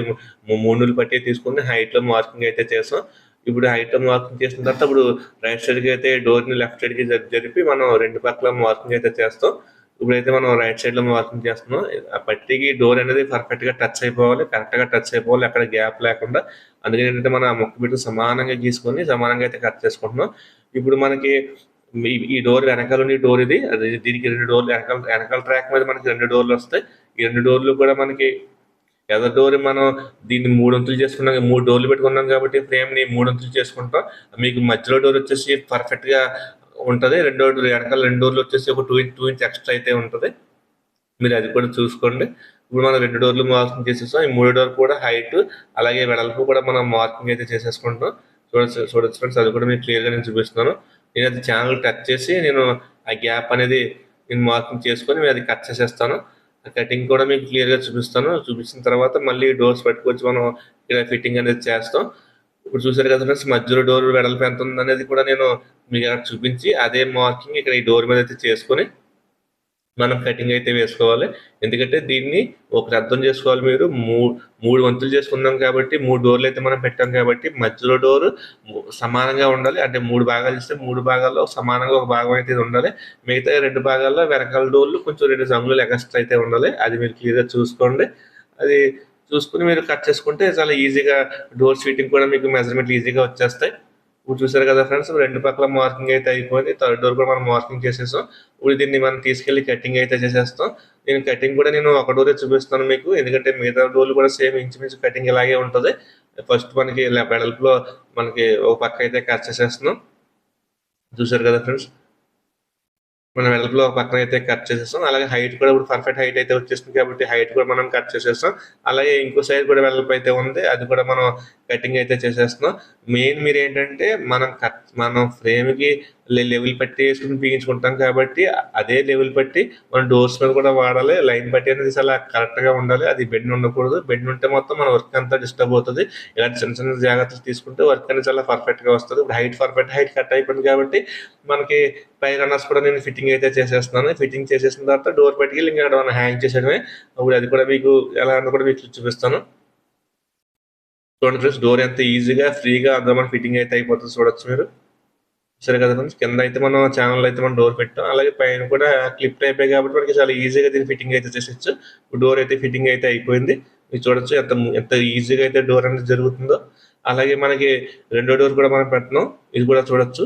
మూడు పట్టి తీసుకుని హైట్లో మార్కింగ్ అయితే చేసాం. ఇప్పుడు హైట్లో మార్కింగ్ చేసిన తర్వాత ఇప్పుడు రైట్ సైడ్కి అయితే డోర్ని లెఫ్ట్ సైడ్కి జరిపి మనం రెండు పక్కల మార్కింగ్ అయితే చేస్తాం. ఇప్పుడైతే మనం రైట్ సైడ్లో మార్కింగ్ చేస్తున్నాం. ఆ పట్టికి డోర్ అనేది పర్ఫెక్ట్గా టచ్ అయిపోవాలి కరెక్ట్గా టచ్ అయిపోవాలి అక్కడ గ్యాప్ లేకుండా. అందుకని ఏంటంటే మనం ఆ మొక్క బిడ్డ సమానంగా గీసుకొని సమానంగా అయితే కట్ చేసుకుంటున్నాం. ఇప్పుడు మనకి ఈ- డోర్ వెనకాల ఉన్న డోర్ ఇది దీనికి రెండు డోర్లు వెనకాల వెనకాల ట్రాక్ మీద మనకి రెండు డోర్లు వస్తాయి. ఈ రెండు డోర్లు కూడా మనకి ఎదర్ డోర్ మనం దీన్ని మూడు వంతులు చేసుకున్నాం మూడు డోర్లు పెట్టుకున్నాం కాబట్టి ఫ్రేమ్ని మూడు వంతులు చేసుకుంటాం. మీకు మధ్యలో డోర్ వచ్చేసి పర్ఫెక్ట్గా ఉంటది రెండో డోర్ వెనకాల రెండు డోర్లు వచ్చేసి ఒక two inch two inch extra అయితే ఉంటుంది. మీరు అది కూడా చూసుకోండి. ఇప్పుడు మనం రెండు డోర్లు మార్కింగ్ చేసేసాం ఈ మూడో డోర్ కూడా హైట్ అలాగే వెడల్పు కూడా మనం మార్కింగ్ అయితే చేసేసుకుంటాం. చూడ చూడొచ్చు ఫ్రెండ్స్ అది కూడా మీకు క్లియర్గా నేను చూపిస్తున్నాను. నేను అది ఛానల్ టచ్ చేసి నేను ఆ గ్యాప్ అనేది నేను మార్కింగ్ చేసుకొని నేను అది కట్ చేసేస్తాను. ఆ కటింగ్ కూడా మీకు క్లియర్గా చూపిస్తాను. చూపించిన తర్వాత మళ్ళీ డోర్స్ పెట్టుకొచ్చి మనం ఇక్కడ ఫిట్టింగ్ అనేది చేస్తాం. ఇప్పుడు చూసారు కదా ఫ్రెండ్స్ మధ్యలో డోర్ వెడల్పు ఎంత ఉందనేది కూడా నేను మీకు అక్కడ చూపించి అదే మార్కింగ్ ఇక్కడ ఈ డోర్ మీద అయితే చేసుకొని మనం కటింగ్ అయితే వేసుకోవాలి. ఎందుకంటే దీన్ని ఒకటి అర్థం చేసుకోవాలి మీరు. మూడు మూడు వంతులు చేసుకున్నాం కాబట్టి మూడు డోర్లు అయితే మనం పెట్టాం కాబట్టి మధ్యలో డోర్ సమానంగా ఉండాలి. అంటే మూడు భాగాలు ఇస్తే మూడు భాగాల్లో సమానంగా ఒక భాగం అయితే ఉండాలి. మిగతా రెండు భాగాల్లో వెనకాల డోర్లు కొంచెం రెండు సంగులు ఎక్స్ట్రా అయితే ఉండాలి. అది మీరు క్లియర్గా చూసుకోండి. అది చూసుకుని మీరు కట్ చేసుకుంటే చాలా ఈజీగా డోర్ ఫిట్టింగ్ కూడా మీకు మెజర్మెంట్ ఈజీగా వచ్చేస్తాయి. ఇప్పుడు చూసారు కదా ఫ్రెండ్స్ రెండు పక్కల మార్కింగ్ అయితే అయిపోయింది. థర్డ్ డోర్ కూడా మనం మార్కింగ్ చేసేసాం. ఇప్పుడు దీన్ని మనం తీసుకెళ్ళి కటింగ్ అయితే చేసేస్తాం. నేను కటింగ్ కూడా నేను ఒక డోరే చూపిస్తాను మీకు. ఎందుకంటే మిగతా డోర్లు కూడా సేమ్ ఇంచుమించు కటింగ్ ఇలాగే ఉంటుంది. ఫస్ట్ మనకి ఇలా వెడల్పులో మనకి ఒక పక్క అయితే కట్ చేసేస్తున్నాం. చూసారు కదా ఫ్రెండ్స్ మనం వెడల్పులో ఒక పక్కన అయితే కట్ చేసేస్తాం. అలాగే హైట్ కూడా ఇప్పుడు పర్ఫెక్ట్ హైట్ అయితే వచ్చేస్తుంది కాబట్టి హైట్ కూడా మనం కట్ చేసేస్తాం. అలాగే ఇంకో సైడ్ కూడా వెడల్పు అయితే ఉంది. అది కూడా మనం కటింగ్ అయితే చేసేస్తున్నాం. మెయిన్ మీరు ఏంటంటే మనం కట్ మనం ఫ్రేమ్కి లెవెల్ పట్టి వేసుకుని పీయించుకుంటాం కాబట్టి అదే లెవెల్ పట్టి మనం డోర్స్ మీద కూడా వాడాలి లైన్ పట్టి అనేది చాలా కరెక్ట్గా ఉండాలి. అది బెడ్ ఉండకూడదు. బెడ్ ఉంటే మొత్తం మన వర్క్ అంతా డిస్టర్బ్ అవుతుంది. ఇలాంటి చిన్న చిన్న జాగ్రత్తలు తీసుకుంటే వర్క్ అనేది చాలా పర్ఫెక్ట్గా వస్తుంది. ఇప్పుడు హైట్ పర్ఫెక్ట్ హైట్ కట్ అయిపోయింది కాబట్టి మనకి పై రన్నర్స్ కూడా నేను ఫిట్టింగ్ అయితే చేసేస్తున్నాను. ఫిట్టింగ్ చేసేసిన తర్వాత డోర్ పెట్టుకెళ్ళి ఇంకా అక్కడ మనం హ్యాంగ్ చేసేయడమే. అప్పుడు అది కూడా మీకు ఎలా అన్న కూడా మీకు చూపిస్తాను. చూడండి ఫ్రెండ్స్ డోర్ ఎంత ఈజీగా ఫ్రీగా అందరం ఫిట్టింగ్ అయితే అయిపోతుంది. చూడొచ్చు మీరు. సరే కదా ఫ్రెండ్స్ కింద అయితే మనం ఛానల్ అయితే మనం డోర్ పెట్టాం. అలాగే పైన కూడా క్లిప్ అయిపోయి కాబట్టి మనకి చాలా ఈజీగా దీన్ని ఫిట్టింగ్ అయితే చేసేచ్చు డోర్ అయితే ఫిట్టింగ్ అయితే అయిపోయింది. మీరు చూడొచ్చు ఎంత ఎంత ఈజీగా అయితే డోర్ అనేది జరుగుతుందో. అలాగే మనకి రెండో డోర్ కూడా మనం పెట్టినాం. ఇది కూడా చూడొచ్చు.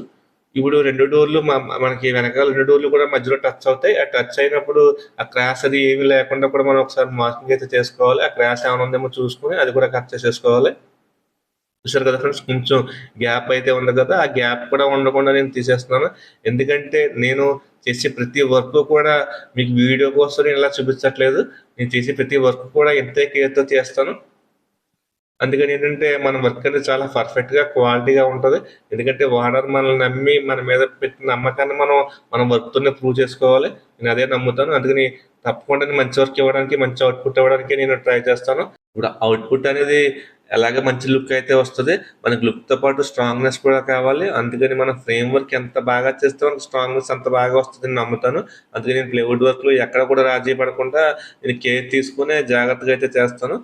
ఇప్పుడు రెండు డోర్లు మనకి వెనకాల రెండు డోర్లు కూడా మధ్యలో టచ్ అవుతాయి. ఆ టచ్ అయినప్పుడు ఆ క్రాష్ అది ఏమీ లేకుండా కూడా మనం ఒకసారి మార్కింగ్ అయితే చేసుకోవాలి. ఆ క్రాష్ ఏమైనా ఉందేమో చూసుకుని అది కూడా కట్ చేసేసుకోవాలి. చూసారు కదా ఫ్రెండ్స్ కొంచెం గ్యాప్ అయితే ఉంది కదా. ఆ గ్యాప్ కూడా ఉండకుండా నేను తీసేస్తున్నాను. ఎందుకంటే నేను చేసే ప్రతి వర్క్ కూడా మీకు వీడియో కోసం నేను ఇలా చూపించట్లేదు. నేను చేసే ప్రతి వర్క్ కూడా ఎంతే కేర్తో చేస్తాను. అందుకని ఏంటంటే మన వర్క్ అనేది చాలా పర్ఫెక్ట్గా క్వాలిటీగా ఉంటుంది. ఎందుకంటే వాడర్ మనల్ని నమ్మి మన మీద పెట్టిన నమ్మకాన్ని మనం మన వర్క్ తోనే ప్రూవ్ చేసుకోవాలి. నేను అదే నమ్ముతాను. అందుకని తప్పకుండా నేను మంచి వర్క్ ఇవ్వడానికి మంచి అవుట్పుట్ ఇవ్వడానికి నేను ట్రై చేస్తాను. ఇప్పుడు అవుట్పుట్ అనేది ఎలాగ మంచి లుక్ అయితే వస్తుంది. మనకి లుక్తో పాటు స్ట్రాంగ్నెస్ కూడా కావాలి. అందుకని మన ఫ్రేమ్ వర్క్ ఎంత బాగా చేస్తే మనకి స్ట్రాంగ్నెస్ అంత బాగా వస్తుంది నమ్ముతాను. అందుకని నేను ప్లేవుడ్ వర్క్లో ఎక్కడ కూడా రాజీ పడకుండా నేను కేర్ తీసుకునే జాగ్రత్తగా అయితే చేస్తాను.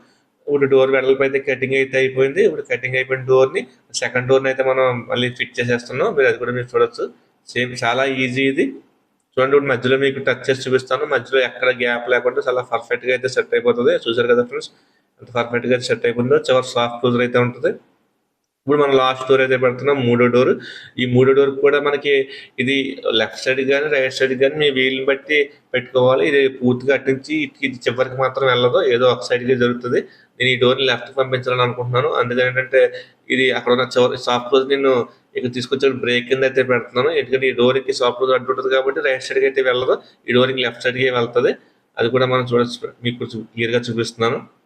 ఇప్పుడు డోర్ వెడల్పు అయితే కటింగ్ అయితే అయిపోయింది. ఇప్పుడు కటింగ్ అయిపోయిన డోర్ని సెకండ్ డోర్ని అయితే మనం మళ్ళీ ఫిట్ చేసేస్తున్నాం. మీరు అది కూడా మీరు చూడొచ్చు. సేమ్ చాలా ఈజీ ఇది. చూడండి ఇప్పుడు మధ్యలో మీకు టచ్ చేసి చూపిస్తాను. మధ్యలో ఎక్కడ గ్యాప్ లేకుండా చాలా పర్ఫెక్ట్గా అయితే సెట్ అయిపోతుంది. చూసారు కదా ఫ్రెండ్స్ పర్ఫెక్ట్గా పర్ఫెక్ట్గా సెట్ అయిపోయిందో చివరి సాఫ్ట్ క్లోజర్ అయితే ఉంటుంది. ఇప్పుడు మనం లాస్ట్ డోర్ అయితే పెడుతున్నాం మూడో డోర్ ఈ మూడో డోర్ కూడా మనకి ఇది లెఫ్ట్ సైడ్ కానీ రైట్ సైడ్ కానీ మీ వీలుని బట్టి పెట్టుకోవాలి. ఇది పూర్తిగా అట్టించి ఇటు- ఇది చివరికి మాత్రం వెళ్ళదు. ఏదో ఒక సైడ్గా జరుగుతుంది. నేను ఈ డోర్ని లెఫ్ట్ పంపించాలని అనుకుంటున్నాను. అందుకని ఏంటంటే ఇది అక్కడ ఉన్న చివరి సాఫ్ట్ క్లోజ్ నేను ఇక్కడ తీసుకొచ్చిన బ్రేక్ కింద అయితే పెడుతున్నాను. ఎందుకంటే ఈ డోర్కి సాఫ్ట్ క్లోజ్ అడ్డు ఉంటుంది కాబట్టి రైట్ సైడ్కి అయితే వెళ్ళదు. ఈ డోర్కి లెఫ్ట్ సైడ్కి వెళ్తుంది. అది కూడా మనం చూడొచ్చు. మీకు క్లియర్గా చూపిస్తున్నాను.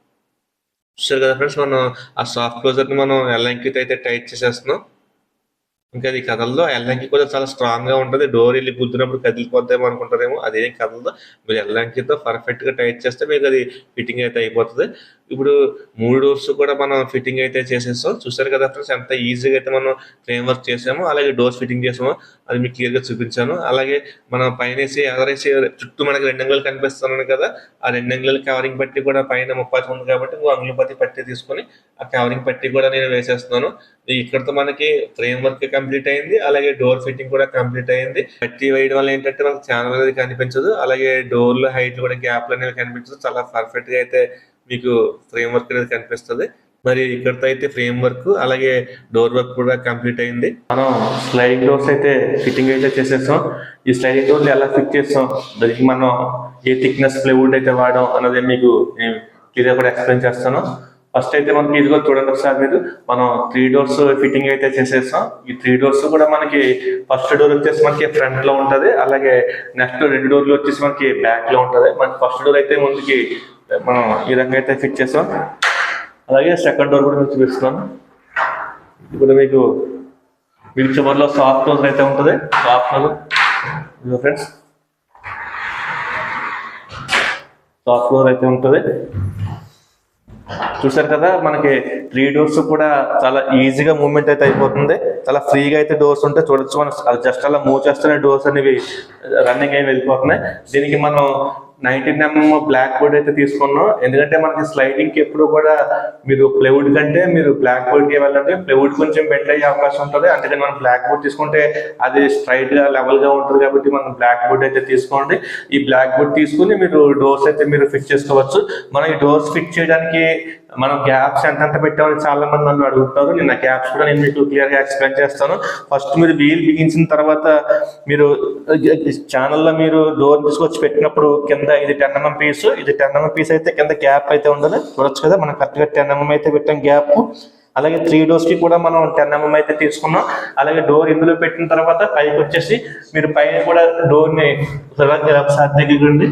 చూసారు కదా ఫ్రెండ్స్ మనం ఆ సాఫ్ట్ క్లోజర్ని మనం ఎల్లంకి అయితే టైట్ చేసేస్తున్నాం. ఇంకా అది కదలదు. ఎల్లంకి కూడా చాలా స్ట్రాంగ్గా ఉంటుంది. డోర్ వెళ్ళి గుద్దినప్పుడు కదిలిపోద్దామో అనుకుంటారేమో. అదేం కదలదు. మీరు ఎల్లంకితో పర్ఫెక్ట్గా టైట్ చేస్తే మీకు అది ఫిట్టింగ్ అయితే అయిపోతుంది. ఇప్పుడు మూడు డోర్స్ కూడా మనం ఫిట్టింగ్ అయితే చేసేస్తాం. చూసారు కదా ఫ్రెండ్స్ ఎంత ఈజీగా అయితే మనం ఫ్రేమ్ వర్క్ చేసామో అలాగే డోర్స్ ఫిట్టింగ్ చేసామో అది మీకు క్లియర్గా చూపించాను. అలాగే మనం పైన వేసి ఎదరేసి చుట్టూ మనకి రెండు అంగులు కనిపిస్తున్నాను కదా ఆ రెండు అంగుల కవరింగ్ పట్టి కూడా పైన ముప్పై ఉంది కాబట్టి ఇంకో అంగుల పట్టి పట్టి తీసుకొని ఆ కవరింగ్ పట్టి కూడా నేను వేసేస్తున్నాను. ఇక్కడతో మనకి ఫ్రేమ్ వర్క్ కంప్లీట్ అయింది అలాగే డోర్ ఫిట్టింగ్ కూడా కంప్లీట్ అయింది. పట్టి వేయడం వల్ల ఏంటంటే మనకి ఛానల్ అనేది కనిపించదు అలాగే డోర్లు హైట్ కూడా గ్యాప్లు అనేవి కనిపించదు చాలా పర్ఫెక్ట్గా అయితే మీకు ఫ్రేమ్ వర్క్ అనేది కనిపిస్తుంది. మరి ఇక్కడతో అయితే ఫ్రేమ్ వర్క్ అలాగే డోర్ వర్క్ కూడా కంప్లీట్ అయింది. మనం స్లైడింగ్ డోర్స్ అయితే ఫిట్టింగ్ అయితే చేసేస్తాం ఈ స్లైడింగ్ డోర్లు ఎలా ఫిట్ చేస్తాం? దానికి మనం ఏ థిక్నెస్ ప్లేవుడ్ అయితే వాడడం అన్నది మీకు నేను క్లియర్ కూడా ఎక్స్ప్లెయిన్ చేస్తాను. ఫస్ట్ అయితే మనకి ఇదిగో చూడండి ఒకసారి మీరు. మనం త్రీ డోర్స్ ఫిట్టింగ్ అయితే చేసేస్తాం ఈ త్రీ డోర్స్ కూడా మనకి ఫస్ట్ డోర్ వచ్చేసి మనకి ఫ్రంట్లో ఉంటది. అలాగే నెక్స్ట్ రెండు డోర్లు వచ్చేసి మనకి బ్యాక్లో ఉంటది. మనకి ఫస్ట్ డోర్ అయితే ముందుకి మనం ఈ రకంగా అయితే ఫిట్ చేస్తాం. అలాగే సెకండ్ డోర్ కూడా మీకు చూపిస్తున్నాను ఇప్పుడు మీకు మీకు చివరిలో సాఫ్ట్ క్లోజర్ అయితే ఉంటుంది. Soft closer friends soft closer అయితే ఉంటుంది. చూసారు కదా మనకి త్రీ డోర్స్ కూడా చాలా ఈజీగా మూవ్మెంట్ అయితే అయిపోతుంది. చాలా ఫ్రీగా అయితే డోర్స్ ఉంటే చూడొచ్చు. మనం జస్ట్ అలా మూవ్ చేస్తేనే డోర్స్ అనేవి రన్నింగ్ అయి వెళ్ళిపోతున్నాయి. దీనికి మనం నైన్టీన్ ఎంఎం బ్లాక్ బోర్డ్ అయితే తీసుకున్నాం. ఎందుకంటే మనకి స్లైడింగ్కి ఎప్పుడు కూడా మీరు ప్లైవుడ్ కంటే మీరు బ్లాక్ బోర్డ్కి వెళ్ళండి. ప్లైవుడ్ కొంచెం బెండ్ అయ్యే అవకాశం ఉంటుంది. అందుకని మనం బ్లాక్ బోర్డ్ తీసుకుంటే అది స్ట్రైట్గా లెవెల్గా ఉంటుంది కాబట్టి మనం బ్లాక్ బోర్డ్ అయితే తీసుకోండి. ఈ బ్లాక్ బోర్డ్ తీసుకుని మీరు డోర్స్ అయితే మీరు ఫిట్ చేసుకోవచ్చు. మనం ఈ డోర్స్ ఫిట్ చేయడానికి మనం గ్యాప్స్ ఎంతెంత పెట్టామని చాలా మంది నన్ను అడుగుతారు. నేను ఆ గ్యాప్స్ కూడా నేను మీకు క్లియర్గా ఎక్స్ప్లెయిన్ చేస్తాను. ఫస్ట్ మీరు వీల్ బిగించిన తర్వాత మీరు ఛానల్లో మీరు డోర్ తీసుకొచ్చి పెట్టినప్పుడు కింద ఇది టెన్ ఎంఎం పీస్ ఇది టెన్ ఎంఎం పీస్ అయితే కింద గ్యాప్ అయితే ఉండదు చూడొచ్చు కదా మనం కరెక్ట్గా టెన్ ఎంఎం mm అయితే పెట్టాం గ్యాప్ అలాగే త్రీ డోర్స్కి కూడా మనం టెన్ ఎంఎం అయితే తీసుకున్నాం. అలాగే డోర్ ఇందులో పెట్టిన తర్వాత పైకి వచ్చేసి మీరు పైన కూడా డోర్ని ఒకసారి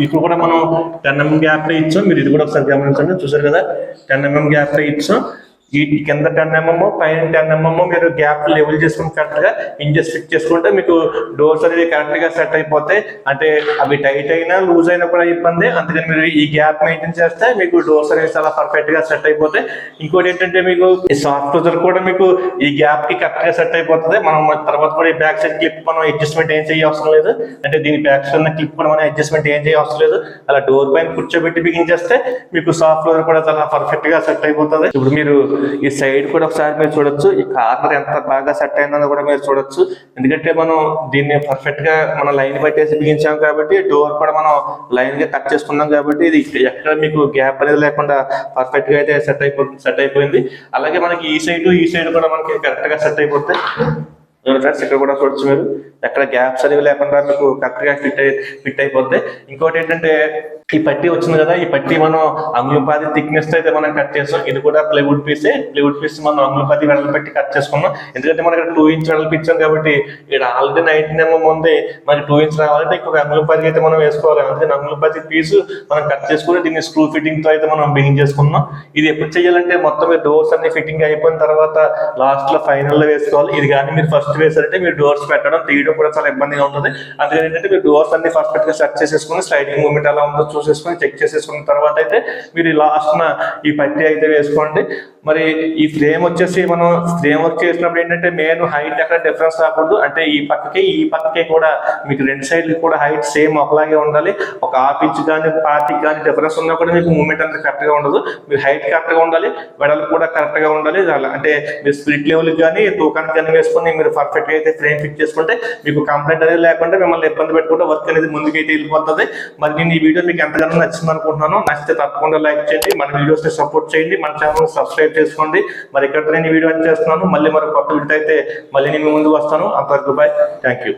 ఇప్పుడు కూడా మనం టెన్ ఎంఎం గ్యాప్ ఇచ్చాం. మీరు ఇది కూడా ఒకసారి గమనించండి. చూసారు కదా? టెన్ ఎంఎం గ్యాప్ ఇచ్చాం. ఈ కింద టెన్ ఎంఎం పైన టెన్ ఎంఎం మీరు గ్యాప్ లెవెల్ చేసుకుని కరెక్ట్గా ఇంచెస్ చేసుకుంటే మీకు డోర్స్ అనేది కరెక్ట్గా సెట్ అయిపోతాయి. అంటే అవి టైట్ అయినా లూజ్ అయినా కూడా ఇబ్బంది. అందుకని మీరు ఈ గ్యాప్ మెయింటైన్ చేస్తే మీకు డోర్స్ అనేవి చాలా పర్ఫెక్ట్గా సెట్ అయిపోతాయి. ఇంకోటి ఏంటంటే మీకు ఈ సాఫ్ట్ క్లోజర్ కూడా మీకు ఈ గ్యాప్కి కరెక్ట్గా సెట్ అయిపోతుంది. మనం తర్వాత కూడా ఈ బ్యాక్ సైడ్ క్లిప్ మనం అడ్జస్ట్మెంట్ ఏం చేయ అవసరం లేదు. అంటే దీని బ్యాక్ సైడ్ ఉన్న క్లిప్ కూడా మనం అడ్జస్ట్మెంట్ ఏం చేయ అవసరం లేదు. అలా డోర్ పైన కూర్చోబెట్టి బిగించేస్తే మీకు సాఫ్ట్ క్లోజర్ కూడా చాలా పర్ఫెక్ట్గా సెట్ అయిపోతుంది. ఇప్పుడు మీరు ఈ సైడ్ కూడా ఒకసారి మీరు చూడొచ్చు. ఈ కార్నర్ ఎంత బాగా సెట్ అయిందని కూడా మీరు చూడొచ్చు. ఎందుకంటే మనం దీన్ని పర్ఫెక్ట్గా మన లైన్ పట్టేసి బిగించాం కాబట్టి డోర్ కూడా మనం లైన్గా కట్ చేసుకున్నాం కాబట్టి ఇది ఎక్కడ మీకు గ్యాప్ అనేది లేకుండా పర్ఫెక్ట్గా అయితే సెట్ అయిపోతుంది సెట్ అయిపోయింది. అలాగే మనకి ఈ సైడ్ ఈ సైడ్ కూడా మనకి కరెక్ట్గా సెట్ అయిపోతాయి ఫ్రెండ్స్ ఇక్కడ కూడా చూడొచ్చు మీరు. ఎక్కడ గ్యాప్స్ అనేవి లేకుండా మీకు కరెక్ట్గా ఫిట్ అయి ఫిట్ అయిపోతాయి ఇంకోటి ఏంటంటే ఈ పట్టి వచ్చింది కదా ఈ పట్టి మనం అంగుళపాది థిక్నెస్ అయితే మనం కట్ చేస్తాం. ఇది కూడా ప్లైవుడ్ పీసే ప్లైవుడ్ పీస్ మనం అంగుళపాది వెడల్ పెట్టి కట్ చేసుకున్నాం. ఎందుకంటే మనకి టూ ఇంచ్ వెడల్పు ఇచ్చాం కాబట్టి ఇక్కడ ఆల్రెడీ నైన్టీన్ ఎంఎం ఉంది మనకి టూ ఇంచ్ రావాలంటే ఇంకొక అంగుళపాది అయితే మనం వేసుకోవాలి. అందుకని అంగుళపాది పీస్ మనం కట్ చేసుకుని దీన్ని స్క్రూ ఫిట్టింగ్తో అయితే మనం బిగింగ్ చేసుకున్నాం. ఇది ఎప్పుడు చేయాలంటే మొత్తం డోర్స్ అన్ని ఫిట్టింగ్ అయిపోయిన తర్వాత లాస్ట్లో ఫైనల్లో వేసుకోవాలి. ఇది కానీ మీరు ఫస్ట్ వేసారంటే మీరు డోర్స్ పెట్టడం తీయడం కూడా చాలా ఇబ్బందిగా ఉంటుంది. అందుకని ఏంటంటే మీరు డోర్స్ అన్ని ఫస్ట్గా సెట్ చేసేసుకుని స్లైడింగ్ మూమెంట్ ఎలా ఉందో చూసేసుకొని చెక్ చేసేసుకున్న తర్వాత అయితే మీరు లాస్ట్ ఈ పట్టి అయితే వేసుకోండి. మరి ఈ ఫ్రేమ్ వచ్చేసి మనం ఫ్రేమ్ వర్క్ చేసినప్పుడు ఏంటంటే మెయిన్ హైట్ ఎక్కడ డిఫరెన్స్ రాకూడదు. అంటే ఈ పక్కకి ఈ పక్కకి కూడా మీకు రెండు సైడ్ కూడా హైట్ సేమ్ ఒకలాగే ఉండాలి. ఒక హాఫ్ ఇంచ్ కానీ పాతికి కానీ డిఫరెన్స్ ఉన్నా కూడా మీకు మూమెంట్ అంతా కరెక్ట్గా ఉండదు. మీకు హైట్ కరెక్ట్గా ఉండాలి వెడలు కూడా కరెక్ట్గా ఉండాలి. అలా అంటే మీరు స్ప్లిట్ లెవెల్ కానీ తూకానికి కానీ వేసుకొని మీరు పర్ఫెక్ట్గా అయితే ఫ్రేమ్ ఫిట్ చేసుకుంటే మీకు కంప్లైంట్ అనేది లేకుండా మిమ్మల్ని ఇబ్బంది పెట్టుకుంటే వర్క్ అనేది ముందుకైతే వెళ్ళిపోతుంది. మరి నేను ఈ వీడియో మీకు ఎంతగానో నచ్చింది అనుకుంటున్నాను నచ్చితే తప్పకుండా లైక్ చేయండి. మన వీడియోస్ని సపోర్ట్ చేయండి. మన ఛానల్ సబ్స్క్రైబ్ చేసుకోండి. మరి ఇక్కడ నేను వీడియో వీడియో చేస్తున్నాను. మళ్ళీ మరి కొత్త వీడియో అయితే మళ్ళీ నేను ముందుకు వస్తాను. అంతవరకు బాయ్ థ్యాంక్ యూ